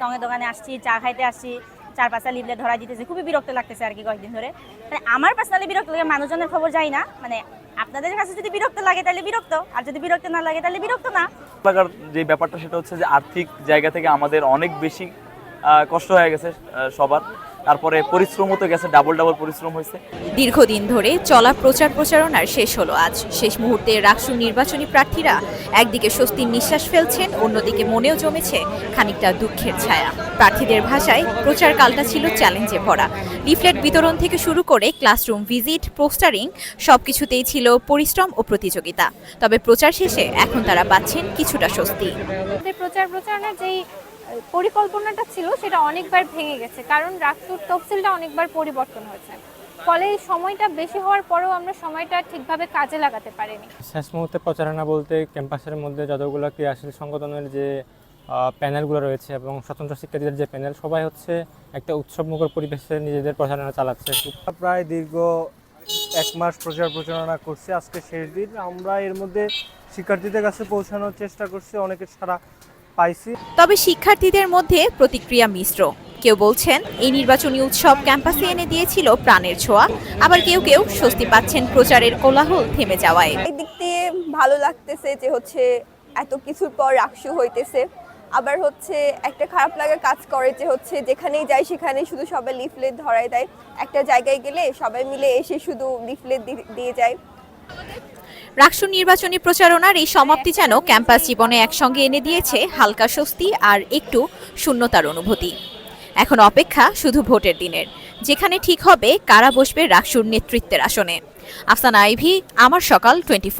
টঙে দোকানে আসছি, চা খাইতে আসছি, চার পাঁচটা লিফলে ধরা দিতেছে। খুবই বিরক্ত লাগতেছে আর কি কয়েকদিন ধরে। মানে আমার পার্সোনালি বিরক্ত লাগে, মানুষজনের খবর যাই না। মানে আপনাদের কাছে যদি বিরক্ত লাগে, তাহলে বিরক্ত। আর যদি বিরক্ত না লাগে, তাহলে বিরক্ত না। লাগার যে ব্যাপারটা, সেটা হচ্ছে যে আর্থিক জায়গা থেকে আমাদের অনেক বেশি কষ্ট হয়ে গেছে সবার। তারপরে পরিশ্রমও তো গেছে ডাবল ডাবল পরিশ্রম হয়েছে। দীর্ঘদিন ধরে চলা প্রচার প্রচারণার শেষ হলো আজ। শেষ মুহূর্তে রাকসুর নির্বাচনী প্রার্থীরা একদিকে স্বস্তির নিঃশ্বাস ফেলছেন অন্যদিকে মনেও জমেছে খানিকটা দুঃখের ছায়া। প্রার্থীদের ভাষায় প্রচার কালটা ছিল চ্যালেঞ্জে ভরা। লিফলেট বিতরণ থেকে শুরু করে ক্লাসরুম ভিজিট পোস্টারিং সবকিছুতেই ছিল পরিশ্রম ও প্রতিযোগিতা। তবে প্রচার শেষে এখন তারা পাচ্ছেন কিছুটা স্বস্তি। প্রচার প্রচারণার যেই পরিকল্পনাটা ছিল সেটা অনেকবার ভেঙে গেছে। কারণ রাষ্ট্র তফসিলটা অনেকবার পরিবর্তন হয়েছে। ফলে এই সময়টা বেশি হওয়ার পরেও আমরা সময়টা ঠিকভাবে কাজে লাগাতে পারিনি। শেষ মুহূর্তে প্রচারণা বলতে ক্যাম্পাসের মধ্যে যতগুলো ক্রিয়াশীল সংগঠনের যে প্যানেলগুলো রয়েছে এবং স্বতন্ত্র শিক্ষার্থীদের যে প্যানেল সবাই হচ্ছে একটা উৎসবমুখর পরিবেশে নিজেদের প্রচারণা চালাচ্ছে। প্রায় দীর্ঘ এক মাস প্রচার প্রচারণা করছি। আজকে শেষ দিন। আমরা এর মধ্যে শিক্ষার্থীদের কাছে পৌঁছানোর চেষ্টা করছি। অনেকের সারা পাইছি। তবে শিক্ষার্থীদের মধ্যে প্রতিক্রিয়া মিশ্র। কেউ বলছেন এই নির্বাচনী উৎসব ক্যাম্পাসে এনে দিয়েছিল প্রাণের ছোঁয়া। আবার কেউ কেউ স্বস্তি পাচ্ছেন প্রচারের কোলাহল থেমে যাওয়ায়। একদিক দিয়ে ভালো লাগতেছে যে হচ্ছে এত কিছুর পর রাকসু হইতেছে। আবার হচ্ছে একটা খারাপ লাগা কাজ করে যে হচ্ছে যেখানেই যাই সেখানে শুধু সবাই লিফলেট ধরায় দেয়। একটা জায়গায় গেলে সবাই মিলে এসে শুধু লিফলেট দিয়ে যায়। রাকসুর নির্বাচনী প্রচারণার এই সমাপ্তি যেন ক্যাম্পাস জীবনে একসঙ্গে এনে দিয়েছে হালকা স্বস্তি আর একটু শূন্যতার অনুভূতি। এখন অপেক্ষা শুধু ভোটের দিনের। যেখানে ঠিক হবে, কারা বসবে রাকসুর নেতৃত্বের আসনে? আফসানা আইভি, আমার সকাল, টোয়েন্টি